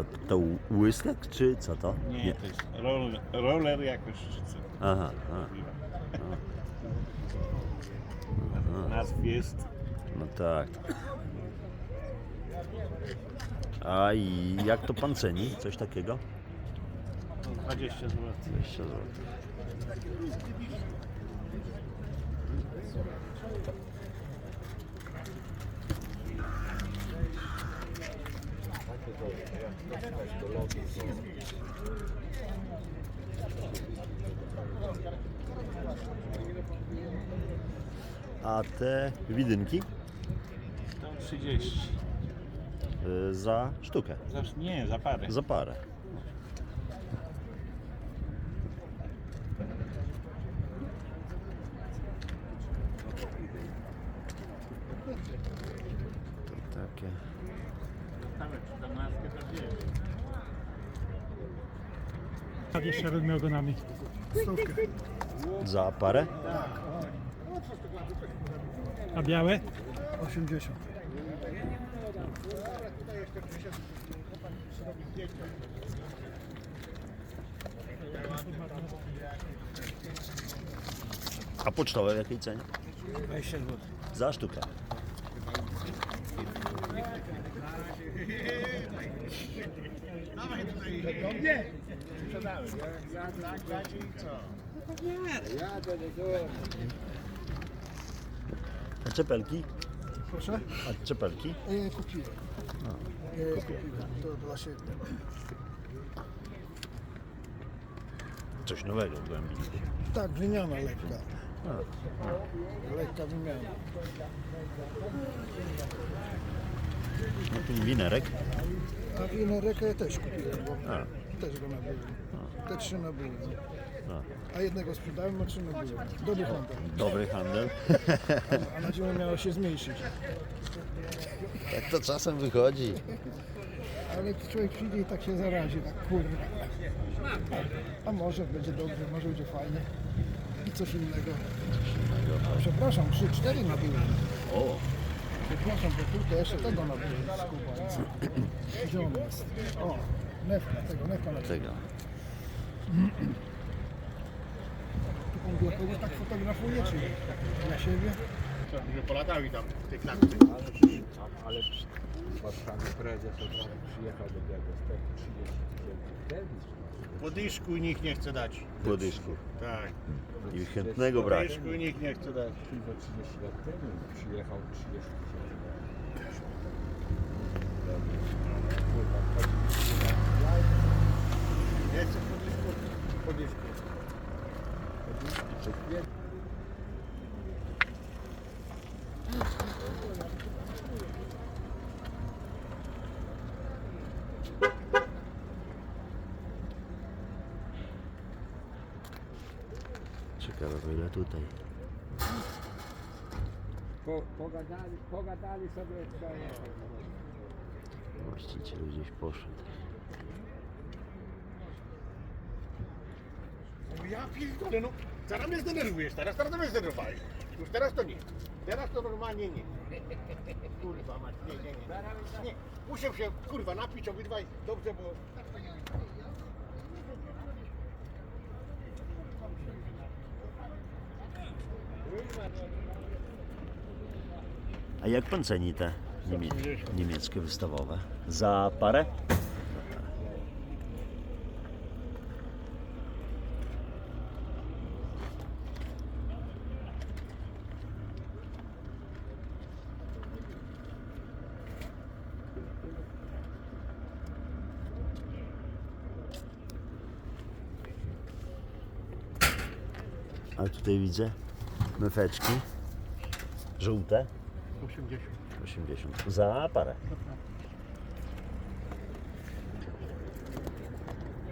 To, to łyskek czy co to? Nie, to jest roller, roller jakoś czy co. Aha, aha. Nazw jest No tak. A i jak to pan ceni? Coś takiego? 20 zł. 20 zł. A te widynki 30. y, za sztukę, Zaś nie, za parę. za parę. To takie. Nawet 14 to wiesz. Tak różnymi ogonami. Za parę? A białe? 80. A pocztowe w jakiej cenie? 20 zł. Za sztukę. A czepelki? Proszę? A czepelki? E, kupiłem. E, kupiłem. To siebie. Coś nowego w głębi. Tak, wymiana lekka. Lekka wymiana. No tu winerek. A winerekę też kupiłem, bo A. też go nabyłem. Te trzy nabyłem. A. A jednego sprzedałem, a trzy nabyłem. Dobry handel. Dobry handel. A na zimę miało się zmniejszyć. Tak to czasem wychodzi. Ale człowiek przyjdzie i tak się zarazi, tak kurwa. A może będzie dobrze, może będzie fajnie. I coś innego. Przepraszam, trzy, cztery nabyłem. O, Przepraszam, bo tutaj jeszcze tego nabyłem z Kuba. Gdzie on jest? O, nefka, tego nefka na tego. Pan Głochowy tak fotografuje, czy dla siebie? Że polatali tam w tej klatce. Ale Warszawie prezes od razu przyjechał do Białegostoku 30 tysięcy wtedy. Po dyszku i nikt nie chce dać. Po dyszku. Tak. I chętnego brak. dyszku i nikt nie chce dać. Chyba 30 lat temu przyjechał 30 tysięcy. Nie chcę po dyszku. Po dyszku. Ciekawe o ile tutaj. Po, pogadali, pogadali sobie wczoraj. Właściciel gdzieś poszedł. Ja pierdolę, no. Zaraz mnie zdenerwujesz, teraz, teraz mnie zdenerwowałeś. Już teraz to nie. Teraz to normalnie nie. Kurwa mać, nie, nie, nie. Nie, muszę się kurwa napić obydwaj dobrze, bo... A jak pan ceni te niemie niemieckie wystawowe? Za parę? A tutaj widzę mefeczki żółte 80. 80 za parę.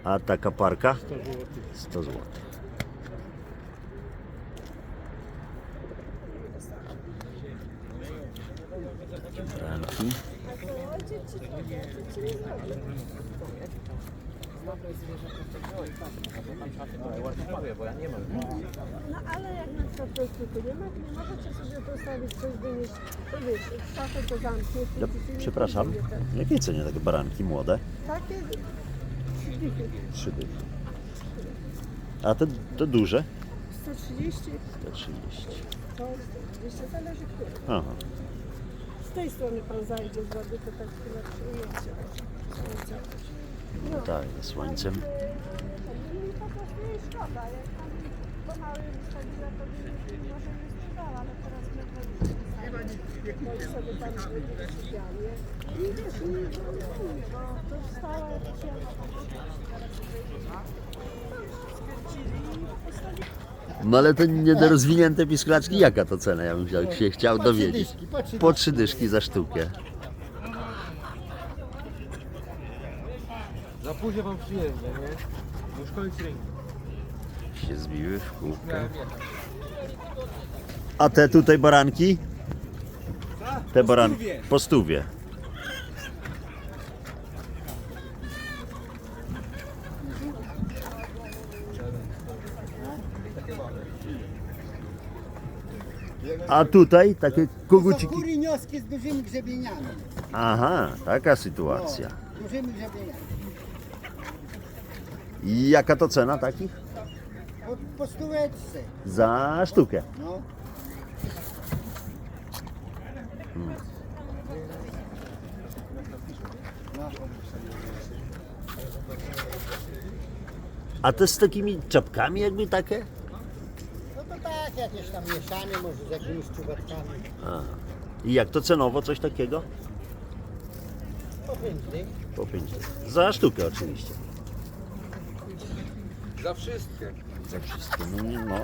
A taka parka? 100 zł. Ranki. Dobre zwierzę. No ale jak na przykład to jest nie ma, to nie możecie sobie postawić coś wynieść. To wiecie, szafę to zamknie. Ja, przepraszam, jakiej cenie takie baranki młode? Takie trzy dychy. A te, te duże? 130, Te 30. to 200 zależy które. Aha. Z tej strony pan zajdzie z wody, to tak chyba przyjęcie. Tak, ze słońcem. No ale te niedorozwinięte pisklaczki, jaka to cena? Ja bym chciał, się chciał dowiedzieć. Po trzy dyszki za sztukę. Późno wam przyjeżdża, nie? Szkoły rynku. Się zbiły w jechać. A te tutaj baranki? Te baranki po stówie. A tutaj takie koguciki. Z dużymi grzebieniami. Aha, taka sytuacja. Dużymi grzebieniami. I jaka to cena takich? Po, po stóweczce. Za sztukę. No. A te z takimi czapkami jakby takie? No to tak, jakieś tam mieszanie może z jakimiś czubatkami. I jak to cenowo coś takiego? Po pięć dych. Po 5 Za sztukę oczywiście. Za wszystkie. Za wszystkie. No, nie- no.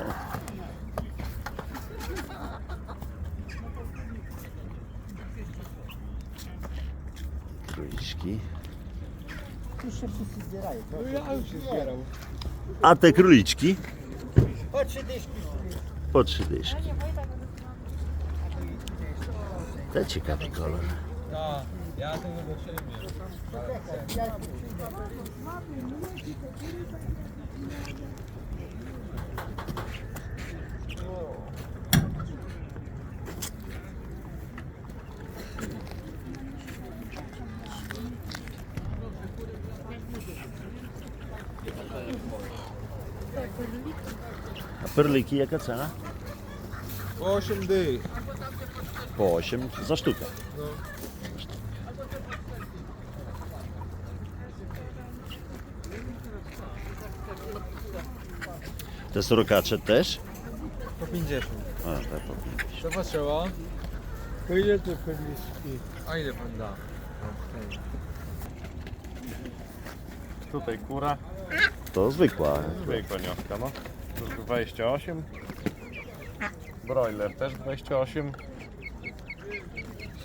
Króliczki. Już się wszyscy zbierają. No ja już się zbierał. A te króliczki? Po trzy dyszki. Po trzy dyszki. Te ciekawy kolor. Tak, ja tego do siebie. A perliki jaka cena? 8 dych. Po 8 za sztukę. Te srokacze też? Po 50. A, te po 50. To? To ile te perliczki? A ile pan da? Tutaj kura, To zwykła. zwykła niotka, no. Tu 28. Broiler też 28.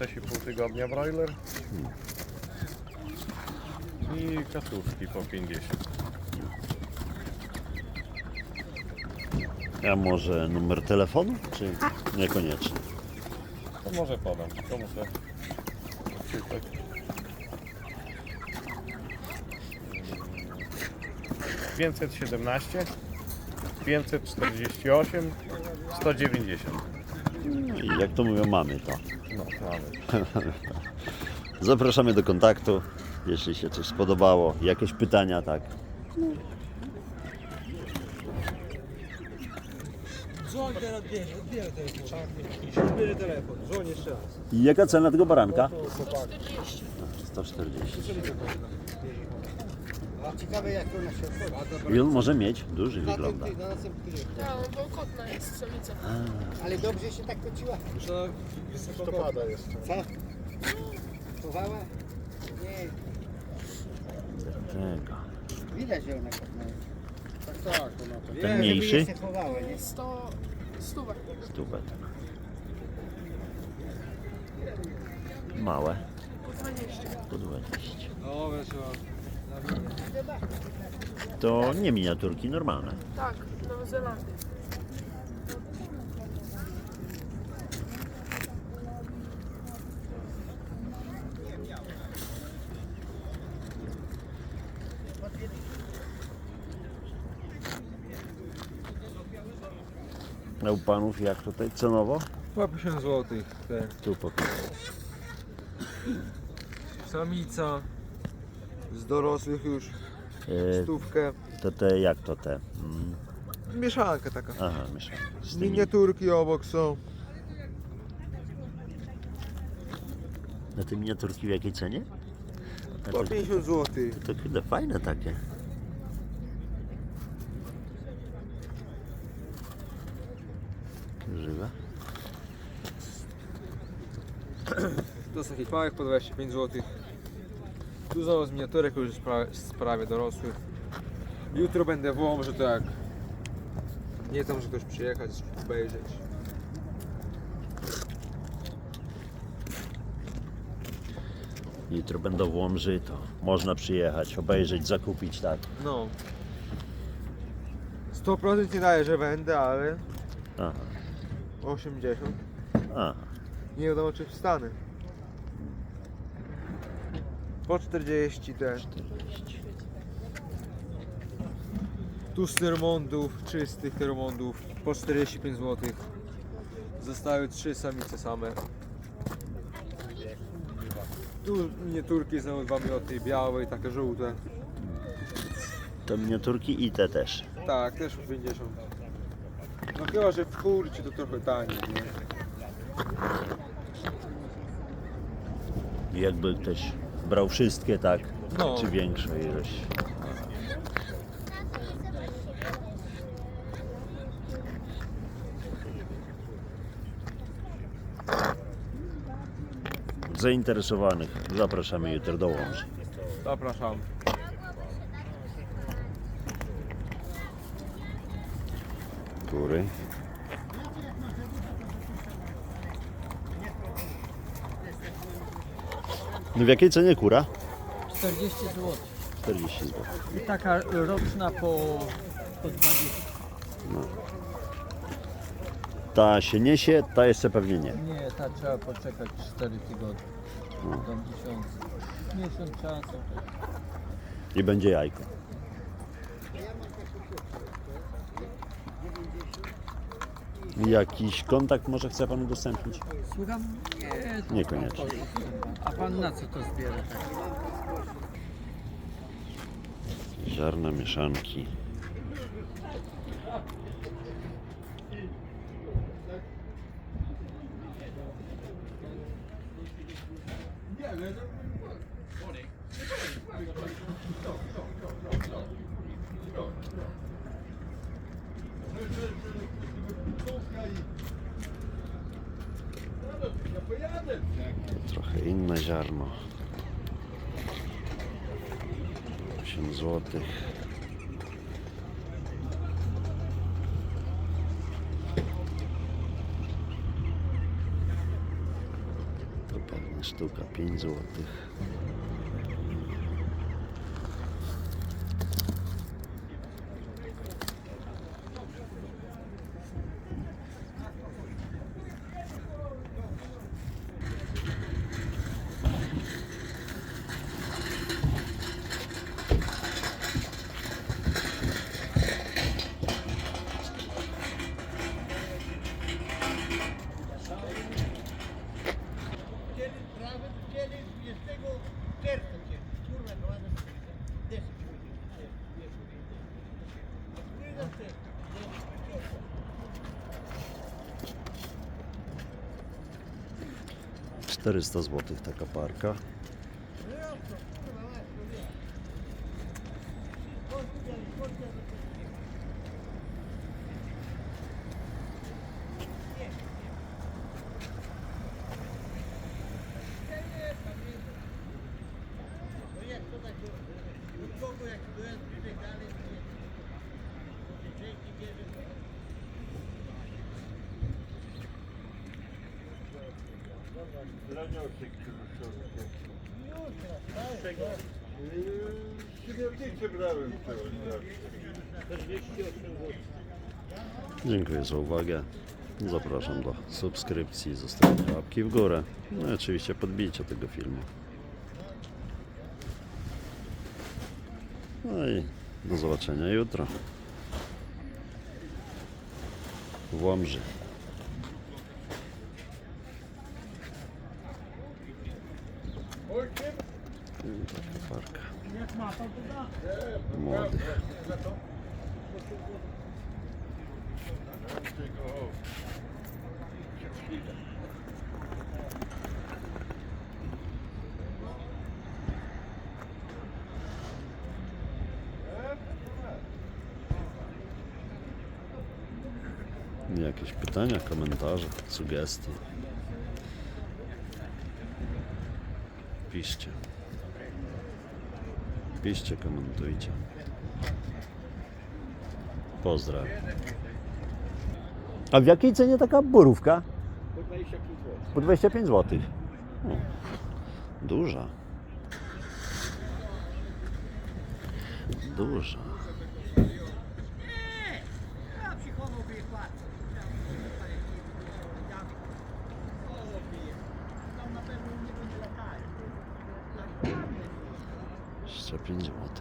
6,5 tygodnia broiler. I kasuszki po 50. A może numer telefonu? Czy niekoniecznie? To może podam, to muszę. Pięćset siedemnaście, pięćset czterdzieści osiem, sto dziewięćdziesiąt. I jak to mówią, mamy to. No, mamy. Zapraszamy do kontaktu, jeśli się coś spodobało, jakieś pytania, tak. Odbierę telefon. Odbierę telefon, dzwoń jeszcze raz. I jaka cena tego baranka? 140. A ciekawe jak ona się obchodzi. I on może mieć? Duży wygląda. No, bo kotna jest samica. Ale dobrze się tak kociła. To wysoko Listopada jest. Co? Chowała? Nie, Tego. widać, że ona kopnęła. Tak, tak, ona to. Ten mniejszy? się nie? 100 stówek. Stówek. Małe. Po 20. Po 20. No, weszła. To nie miniaturki, normalne. Tak, Nowa Zelandia. A u panów jak tutaj cenowo? Po 50 zł. Te. Tu po Samica. Z dorosłych już e, stówkę. To te jak to te? Mm, Mieszanka taka. aha, mieszam. Z tymi, Miniaturki obok są. na te miniaturki w jakiej cenie? A Po to, 50 zł. to kurde fajne takie. Żywe? To z takich małych po 25 zł. Dużo z miniaturek już jest prawie dorosłych. Jutro będę wołał, że to jak nie tam, że ktoś przyjechać, obejrzeć. Jutro będą w Łomży, to można przyjechać, obejrzeć, zakupić, tak. No. 100% nie daje, że będę, ale Aha, 80. aha. Nie wiadomo czy wstanę. Po 40 te. Tu z termondów, czystych termondów, po 45 zł. Zostały trzy samice same. Tu miniaturki są dwa mioty, białe i takie żółte. To miniaturki i te też. Tak, też po 50. No chyba, że w kurcie to trochę taniej, nie? Jakby ktoś brał wszystkie, tak? No. Czy większą ilość? Zainteresowanych zapraszamy jutro do Łomży. Zapraszam. Kury. No w jakiej cenie kura? 40 zł. 40 zł. I taka roczna po, po 20. Ta się niesie, ta jeszcze pewnie nie. Nie, ta trzeba poczekać 4 tygodnie. Do miesiąca. Miesiąc czasu. I będzie jajko. Jakiś kontakt może chce Pan udostępnić? Słucham? Nie, to Niekoniecznie. A pan na co to zbiera? Ziarna mieszanki. Trochę inne ziarno. 8 złotych. To pewnie sztuka 5 złotych. Czterysta złotych taka parka. Dziękuję za uwagę. Zapraszam do subskrypcji, zostawienia łapki w górę. No i oczywiście podbicia tego filmu. No i do zobaczenia jutro. w Łomży. Młodych. Jakieś pytania, komentarze, sugestie? Piszcie. Piszcie, komentujcie. Pozdrawiam. A w jakiej cenie taka borówka? Po 25 zł. O, duża. Duża. Jeszcze 5 zł.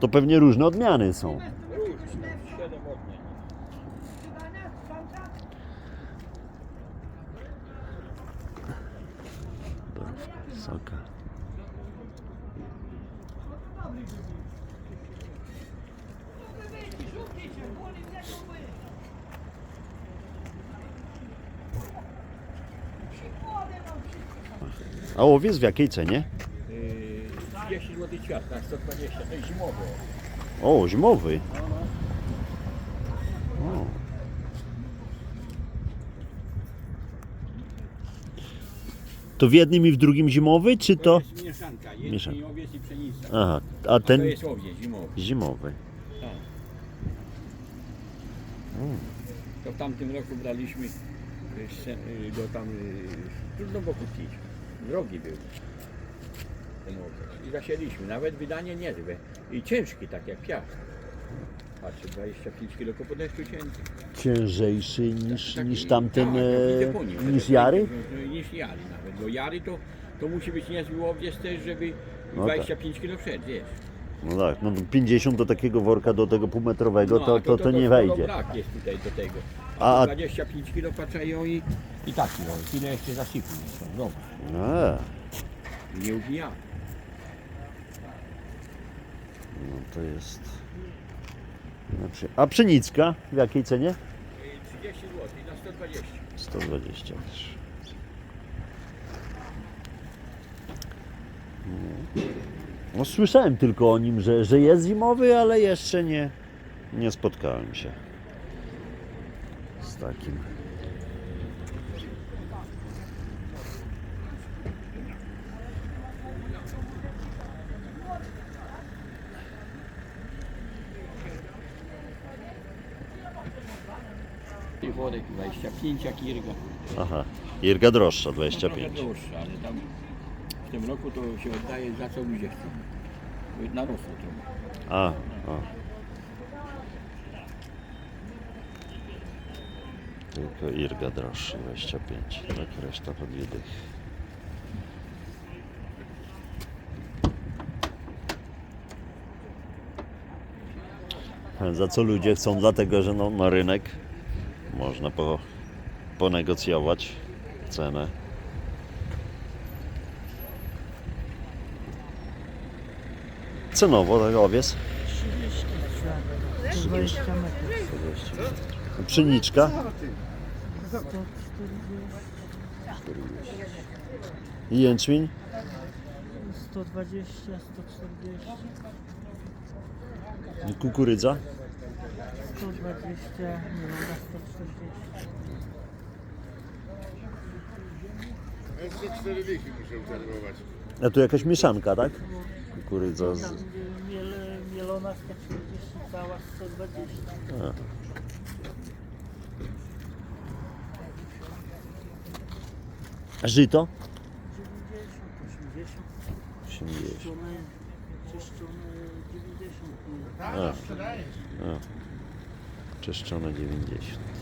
To pewnie różne odmiany są. A owiec w jakiej cenie? 10 zł ćwiartka, 120, to jest zimowy. O, zimowy. O. To w jednym i w drugim zimowy, czy to? jest mieszanka, jest Mieszanka. owiec i pszenica. Aha, a ten to jest owiec zimowy. zimowy. To w tamtym roku braliśmy y, se- y, go tam, y, trudno było kupić. Drogi był. Ten. I zasieliśmy, nawet wydanie niezłe. I ciężki, tak jak piach. Patrzcie, 25 kg po deszczu cięty. Ciężejszy niż, Taki- niż tamten, tak, no, e, widzę po nim, że niż Jary? no, Niż Jary nawet, bo Jary to, to musi być niezły łowiec też, żeby No 25 kg przed, wiesz. No tak, no 50 do takiego worka, do tego półmetrowego, No, to, a to, to nie sporo wejdzie. brak jest tutaj do tego. A- A 25 kg patrzają i, i taki, no, tyle jeszcze zasypły. są, Zobacz, A, nie ubijamy. No to jest... przy- A pszenicka w jakiej cenie? 30 zł na 120. 120 też. No. no słyszałem tylko o nim, że, że jest zimowy, ale jeszcze nie, nie spotkałem się z takim. I wodek 25, jak Irga. Aha, Irga droższa, Trochę 25. droższa, ale tam w tym roku to się oddaje za co ludzie chcą. Narosło trochę. A, a. Tylko Irga droższa, 25. Tak, reszta po dwie dychy. Za co ludzie chcą? Dlatego, że no, na rynek można po, ponegocjować cenę. Cenowo tak owiec? 20 metrów. Pszeniczka? I jęczmień? 120, 140, I kukurydza? 120, nie na 140. Jeszcze 4 dychy muszę uzerwować. A tu jakaś mieszanka, tak? Kukurydza z... Tam miel, mielona 140, cała 120. A. A żyto? 90, 80, 80. czyszczone, czyszczone 90. A. A. Czyszczone 90.